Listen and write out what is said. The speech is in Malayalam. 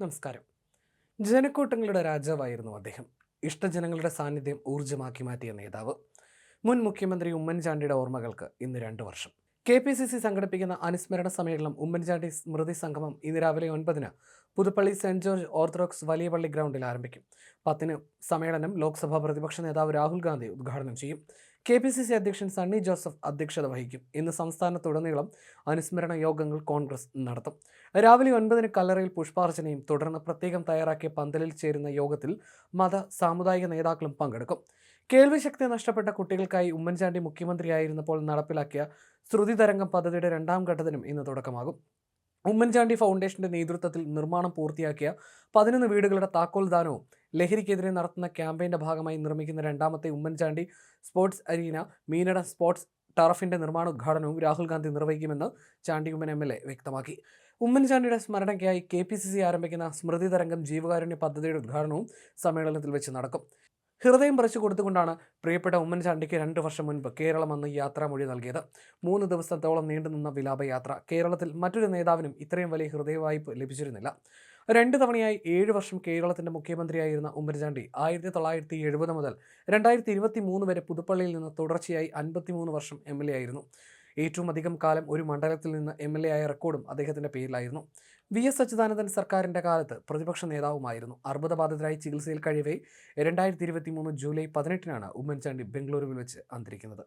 നമസ്കാരം. ജനക്കൂട്ടങ്ങളുടെ രാജാവായിരുന്നു അദ്ദേഹം. ഇഷ്ടജനങ്ങളുടെ സാന്നിധ്യം ഊർജമാക്കി മാറ്റിയ നേതാവ്. മുൻ മുഖ്യമന്ത്രി ഉമ്മൻചാണ്ടിയുടെ ഓർമ്മകൾക്ക് ഇന്ന് രണ്ട് വർഷം. കെ പി സി സി സംഘടിപ്പിക്കുന്ന അനുസ്മരണ സമ്മേളനം ഉമ്മൻചാണ്ടി സ്മൃതി സംഗമം ഇന്ന് രാവിലെ ഒൻപതിന് പുതുപ്പള്ളി സെന്റ് ജോർജ് ഓർത്തഡോക്സ് വലിയ പള്ളി ഗ്രൗണ്ടിൽ ആരംഭിക്കും. പത്തിന് സമ്മേളനം ലോക്സഭാ പ്രതിപക്ഷ നേതാവ് രാഹുൽ ഗാന്ധി ഉദ്ഘാടനം ചെയ്യും. കെ പി സി സി അധ്യക്ഷൻ സണ്ണി ജോസഫ് അധ്യക്ഷത വഹിക്കും. ഇന്ന് സംസ്ഥാനത്തുടനീളം അനുസ്മരണ യോഗങ്ങൾ കോൺഗ്രസ് നടത്തും. രാവിലെ ഒൻപതിന് കല്ലറയിൽ പുഷ്പാർച്ചനയും തുടർന്ന് പ്രത്യേകം തയ്യാറാക്കിയ പന്തലിൽ ചേരുന്ന യോഗത്തിൽ മത സാമുദായിക നേതാക്കളും പങ്കെടുക്കും. കേൾവിശക്തി നഷ്ടപ്പെട്ട കുട്ടികൾക്കായി ഉമ്മൻചാണ്ടി മുഖ്യമന്ത്രിയായിരുന്നപ്പോൾ നടപ്പിലാക്കിയ ശ്രുതി തരംഗം പദ്ധതിയുടെ രണ്ടാം ഘട്ടത്തിനും ഇന്ന് തുടക്കമാകും. ഉമ്മൻചാണ്ടി ഫൗണ്ടേഷന്റെ നേതൃത്വത്തിൽ നിർമ്മാണം പൂർത്തിയാക്കിയ പതിനൊന്ന് വീടുകളുടെ താക്കോൽ ദാനവും ലഹരിക്കെതിരെ നടത്തുന്ന ക്യാമ്പയിന്റെ ഭാഗമായി നിർമ്മിക്കുന്ന രണ്ടാമത്തെ Oommen Chandy sports arena Meenada sports ടർഫിന്റെ നിർമ്മാണോദ്ഘാടനവും രാഹുൽ ഗാന്ധി നിർവഹിക്കുമെന്ന് ചാണ്ടിയുമ്മൻ എം എൽ എ വ്യക്തമാക്കി. ഉമ്മൻചാണ്ടിയുടെ സ്മരണയ്ക്കായി കെ പി സി സി ആരംഭിക്കുന്ന സ്മൃതി തരംഗം ജീവകാരുണ്യ പദ്ധതിയുടെ ഉദ്ഘാടനവും സമ്മേളനത്തിൽ വെച്ച് നടക്കും. ഹൃദയം പറിച്ചു കൊടുത്തുകൊണ്ടാണ് പ്രിയപ്പെട്ട ഉമ്മൻചാണ്ടിക്ക് രണ്ട് വർഷം മുൻപ് കേരളം അന്ന് യാത്രാമൊഴി നൽകിയത്. മൂന്ന് ദിവസത്തോളം നീണ്ടുനിന്ന വിലാപയാത്ര കേരളത്തിൽ മറ്റൊരു നേതാവിനും ഇത്രയും വലിയ ഹൃദയവായ്പ് ലഭിച്ചിരുന്നില്ല. രണ്ട് തവണയായി ഏഴ് വർഷം കേരളത്തിന്റെ മുഖ്യമന്ത്രിയായിരുന്ന ഉമ്മൻചാണ്ടി ആയിരത്തി തൊള്ളായിരത്തി എഴുപത് മുതൽ രണ്ടായിരത്തി ഇരുപത്തി മൂന്ന് വരെ പുതുപ്പള്ളിയിൽ നിന്ന് തുടർച്ചയായി അൻപത്തിമൂന്ന് വർഷം എം എൽ എ ആയിരുന്നു. ഏറ്റവും അധികം കാലം ഒരു മണ്ഡലത്തിൽ നിന്ന് എം എൽ എ ആയ റെക്കോർഡും അദ്ദേഹത്തിന്റെ പേരിലായിരുന്നു. വി എസ് അച്യുതാനന്ദൻ സർക്കാരിന്റെ കാലത്ത് പ്രതിപക്ഷ നേതാവുമായിരുന്നു. അർബുദബാധിതരായി ചികിത്സയിൽ കഴിയവേ രണ്ടായിരത്തി ഇരുപത്തി മൂന്ന് ജൂലൈ പതിനെട്ടിനാണ് ഉമ്മൻചാണ്ടി ബംഗളൂരുവിൽ വെച്ച് അന്തരിക്കുന്നത്.